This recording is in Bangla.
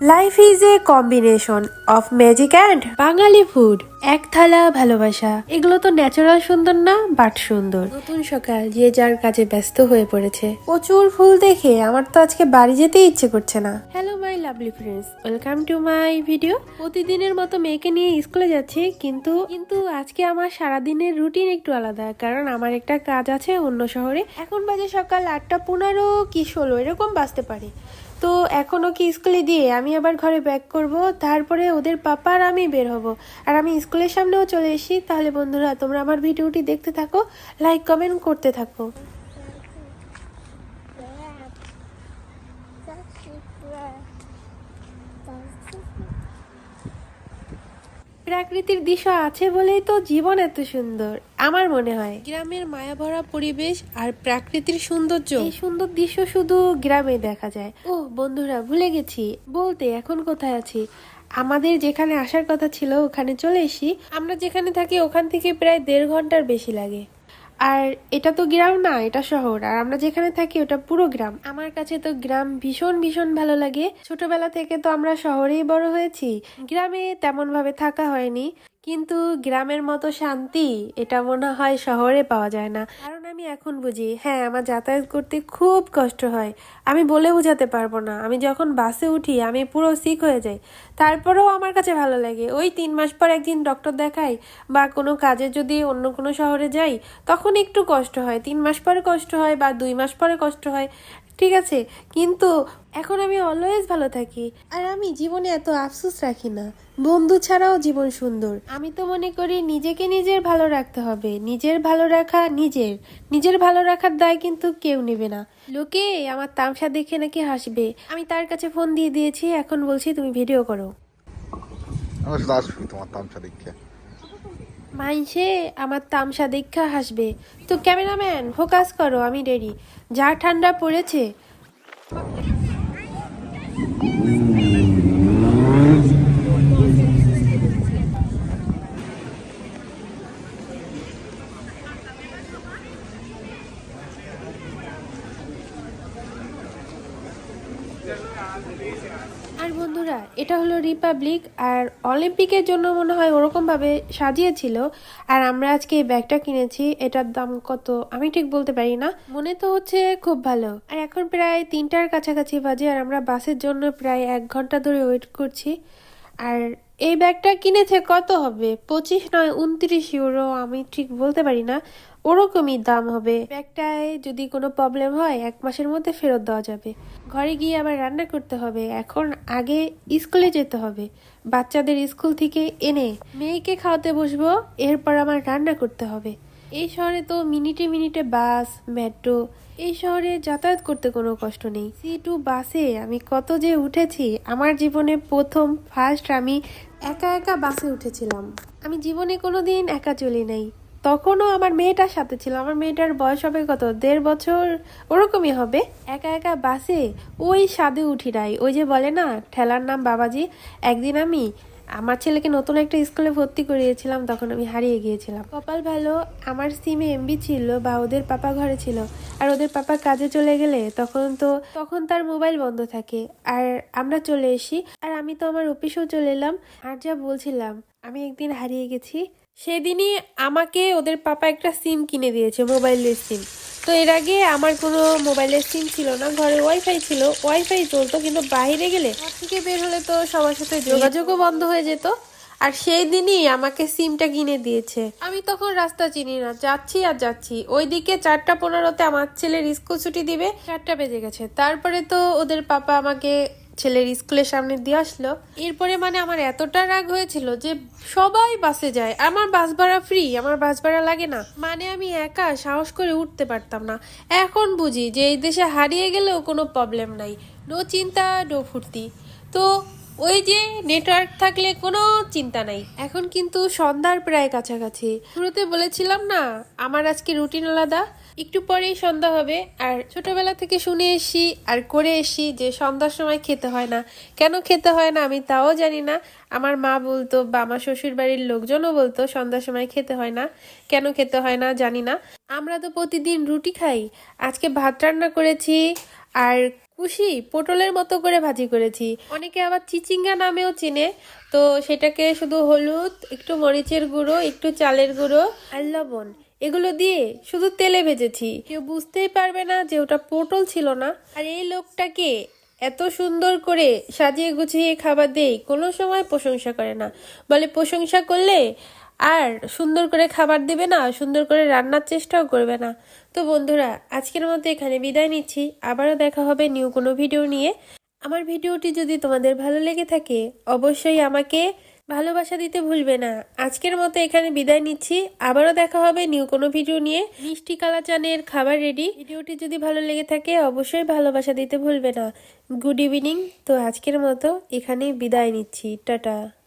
Life is a combination of magic and Bangali food এক থালা ভালোবাসা। এগুলো তো ন্যাচারাল সুন্দর না বাট সুন্দর। নতুন সকাল যে যার কাজে ব্যস্ত হয়ে পড়েছে। প্রচুর ফুল দেখে আমার তো আজকে বাড়ি যেতে ইচ্ছে করছে না। Hello my lovely friends welcome to my video প্রতিদিনের মতো মেয়েকে নিয়ে স্কুলে যাচ্ছি কিন্তু কিন্তু আজকে আমার সারাদিনের রুটিন একটু আলাদা কারণ আমার একটা কাজ আছে অন্য শহরে। এখন বাজে সকাল আটটা পনেরো কি ষোলো এরকম বাজতে পারে। তো এখন ওকে স্কুলে দিয়ে আমি আবার ঘরে ব্যাক করব? তারপরে ওদের পাপা আর আমি বের হব। আর আমি স্কুলের সামনেও চলে এসি তাহলে বন্ধুরা, তোমরা আমার ভিডিওটি দেখতে থাকো লাইক কমেন্ট করতে থাকো। প্রাকৃতিক দৃশ্য আছে বলেই তো জীবন এত সুন্দর আমার মনে হয়। গ্রামের মায়া ভরা পরিবেশ আর প্রাকৃতির সৌন্দর্য। এই সুন্দর দৃশ্য শুধু গ্রামে দেখা যায়। ও বন্ধুরা ভুলে গেছি বলতে এখন কোথায় আছি? আমাদের যেখানে আসার কথা ছিল ওখানে চলে এসি আমরা যেখানে থাকি ওখান থেকে প্রায় দেড় ঘণ্টার বেশি লাগে। আর এটা তো গ্রাম না, এটা শহর। আর আমরা যেখানে থাকি, ওটা পুরো গ্রাম। আমার কাছে তো গ্রাম ভীষণ ভীষণ ভালো লাগে। ছোটবেলা থেকে তো আমরা শহরেই বড় হয়েছি। গ্রামে তেমন ভাবে থাকা হয়নি। কিন্তু গ্রামের মতো শান্তি, এটা মনে হয় শহরে পাওয়া যায় না। আমি এখন বুঝি হ্যাঁ আমার যাতায়াত করতে খুব কষ্ট হয়। আমি বলে বোঝাতে পারব না। আমি যখন বাসে উঠি, আমি পুরো সিক হয়ে যাই। তারপরেও আমার কাছে ভালো লাগে। ওই তিন মাস পর একদিন ডক্টর দেখাই বা কোনো কাজে যদি অন্য কোনো শহরে যাই, তখন একটু কষ্ট হয়। তিন মাস পরে কষ্ট হয় বা দুই মাস পরে কষ্ট হয়। ঠিক আছে? কিন্তু এখন আমি অলওয়েজ ভালো থাকি। আর আমি জীবনে এত আফসোস রাখি না। বন্ধু ছাড়াও জীবন সুন্দর। আমি তো মনে করি নিজেকে নিজের ভালো রাখতে হবে। নিজের ভালো রাখা নিজের। নিজের ভালো রাখার দায় কিন্তু কেউ নেবে না। লোকে আমার তামসা দেখে নাকি হাসবে। আমি তার কাছে ফোন দিয়ে দিয়েছি। এখন বলছি তুমি ভিডিও করো। আমার শুধু আসবি তোমার তামসা দেখে। মাইনসে আমার তামসা দীক্ষা হাসবে। তো ক্যামেরাম্যান, ফোকাস করো, আমি রেডি যা ঠান্ডা পড়েছে। আর বন্ধুরা, এটা হলো রিপাবলিক আর অলিম্পিকের জন্য মনে হয় ওরকমভাবে সাজিয়েছিল। আর আমরা আজকে এই ব্যাগটা কিনেছি, এটার দাম কত আমি ঠিক বলতে পারি না। মনে তো হচ্ছে খুব ভালো। আর এখন প্রায় তিনটার কাছাকাছি বাজে আর আমরা বাসের জন্য প্রায় এক ঘণ্টা ধরে ওয়েট করছি। আর এই ব্যাগটা কিনেছে কত হবে? পঁচিশ নয়, উনত্রিশ ইউরো, আমি ঠিক বলতে পারি না। ওরকমই দাম হবে। ব্যাগটায় যদি কোনো প্রবলেম হয়, এক মাসের মধ্যে ফেরত দেওয়া যাবে। ঘরে গিয়ে আবার রান্না করতে হবে। এখন আগে স্কুলে যেতে হবে। বাচ্চাদের স্কুল থেকে এনে মেয়েকে খাওয়াতে বসবো, এরপর আমার রান্না করতে হবে। এই শহরে তো মিনিটে মিনিটে বাস, মেট্রো, এই শহরে যাতায়াত করতে কোনো কষ্ট নেই। সি টু বাসে আমি কত যে উঠেছি, আমার জীবনে প্রথম ফার্স্ট আমি একা একা বাসে উঠেছিলাম। আমি জীবনে কোনো দিন একা চলি নাই। তখনও আমার মেয়েটার সাথে ছিল আমার মেয়েটার বয়স হবে কত? দেড় বছর? ওরকমই হবে। একা একা বাসে ওই স্বাদে উঠি নাই। ওই যে বলে না, ঠেলার নাম বাবাজি, একদিন আমি আমার ছেলেকে নতুন একটা স্কুলে ভর্তি করিয়েছিলাম, তখন আমি হারিয়ে গিয়েছিলাম। কপাল ভালো, আমার সিমে এমবি ছিল বা ওদের পাপা ঘরে ছিল। আর ওদের পাপা কাজে চলে গেলে তখন তো, তখন তার মোবাইল বন্ধ থাকে। আর আমরা চলে এসি, আর আমি তো আমার অফিসেও চলে এলাম। আর যা বলছিলাম আমি একদিন হারিয়ে গেছি। সেদিনই আমাকে ওদের পাপা একটা সিম কিনে দিয়েছে, মোবাইলের সিম। তো এর আগে আমার কোনো মোবাইলের সিম ছিল না, ঘরে ওয়াইফাই ছিল। ওয়াইফাই চলতো, কিন্তু বাইরে গেলে থেকে বের হলে তো সবার সাথে যোগাযোগও বন্ধ হয়ে যেত। আর সেই দিনই আমাকে সিমটা কিনে দিয়েছে। আমি তখন রাস্তা চিনি না, যাচ্ছি আর যাচ্ছি। ওইদিকে চারটা পনেরোতে আমার ছেলের স্কুল ছুটি দিবে, চারটা বেজে গেছে। তারপরে তো ওদের পাপা আমাকে ছেলের স্কুলের সামনে দিয়ে আসলো। এরপরে মানে আমার এতটা রাগ হয়েছিল যে সবাই বাসে যায়। আমার বাস ভাড়া ফ্রি আমার বাস ভাড়া লাগে না। মানে আমি একা সাহস করে উঠতে পারতাম না। এখন বুঝি যে এই দেশে হারিয়ে গেলেও কোনো প্রবলেম নাই। নো চিন্তা নো ফুর্তি। তো ওই যে নেটওয়ার্ক থাকলে কোনো চিন্তা নাই। এখন কিন্তু সন্ধ্যার প্রায় কাছাকাছি। শুরুতে বলেছিলাম না, আমার আজকে রুটিন আলাদা। একটু পরেই সন্ধ্যা হবে। আর ছোটবেলা থেকে শুনে এসি আর করে এসি যে সন্ধ্যার সময় খেতে হয় না। কেন খেতে হয় না আমি তাও জানি না। আমার মা বলতো বা আমার শ্বশুর বাড়ির লোকজনও বলতো সন্ধ্যার সময় খেতে হয় না। কেন খেতে হয় না জানি না। আমরা তো প্রতিদিন রুটি খাই। আজকে ভাত রান্না করেছি। আর পুষি পটলের মতো করে ভাজি করেছি। অনেকে আবার চিচিঙ্গা নামেও চিনে। তো সেটাকে শুধু হলুদ, একটু মরিচের গুঁড়ো, একটু চালের গুঁড়ো আর লবণ এগুলো দিয়ে শুধু তেলে ভেজেছি। কেউ বুঝতেই পারবে না যে ওটা পটল ছিল না। আর এই লোকটাকে এত সুন্দর করে সাজিয়ে গুছিয়ে খাবার দেই কোনো সময় প্রশংসা করে না। বলে প্রশংসা করলে আর সুন্দর করে খাবার দেবে না, সুন্দর করে রান্নার চেষ্টাও করবে না। তো বন্ধুরা, আজকের মতো এখানে বিদায় নিচ্ছি। আবারও দেখা হবে নিউ কোনো ভিডিও নিয়ে। আমার ভিডিওটি যদি তোমাদের ভালো লেগে থাকে, অবশ্যই আমাকে ভালোবাসা দিতে ভুলবে না। আজকের মতো এখানে বিদায় নিচ্ছি। আবারও দেখা হবে নিউ কোনো ভিডিও নিয়ে। মিষ্টি কালা চানের খাবার রেডি। ভিডিওটি যদি ভালো লেগে থাকে, অবশ্যই ভালোবাসা দিতে ভুলবে না। Good evening. তো আজকের মতো এখানে বিদায় নিচ্ছি। টাটা।